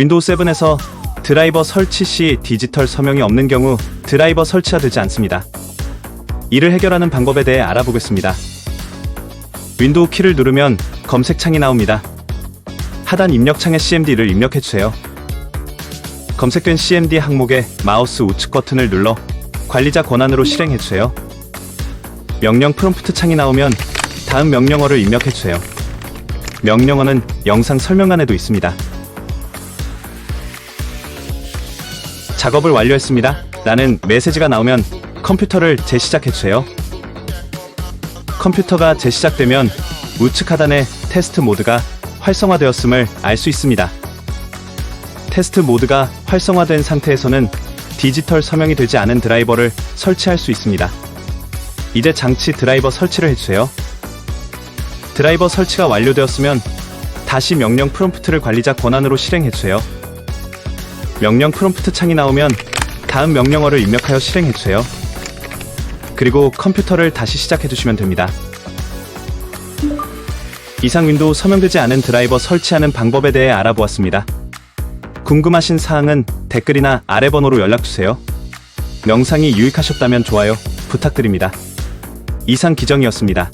윈도우 7에서 드라이버 설치 시 디지털 서명이 없는 경우 드라이버 설치가 되지 않습니다. 이를 해결하는 방법에 대해 알아보겠습니다. 윈도우 키를 누르면 검색창이 나옵니다. 하단 입력창에 CMD를 입력해 주세요. 검색된 CMD 항목에 마우스 우측 버튼을 눌러 관리자 권한으로 실행해 주세요. 명령 프롬프트 창이 나오면 다음 명령어를 입력해 주세요. 명령어는 영상 설명란에도 있습니다. 작업을 완료했습니다. 라는 메시지가 나오면 컴퓨터를 재시작해 주세요. 컴퓨터가 재시작되면 우측 하단에 테스트 모드가 활성화되었음을 알 수 있습니다. 테스트 모드가 활성화된 상태에서는 디지털 서명이 되지 않은 드라이버를 설치할 수 있습니다. 이제 장치 드라이버 설치를 해주세요. 드라이버 설치가 완료되었으면 다시 명령 프롬프트를 관리자 권한으로 실행해주세요. 명령 프롬프트 창이 나오면 다음 명령어를 입력하여 실행해주세요. 그리고 컴퓨터를 다시 시작해주시면 됩니다. 이상 윈도우 서명되지 않은 드라이버 설치하는 방법에 대해 알아보았습니다. 궁금하신 사항은 댓글이나 아래 번호로 연락주세요. 영상이 유익하셨다면 좋아요 부탁드립니다. 이상 기정이었습니다.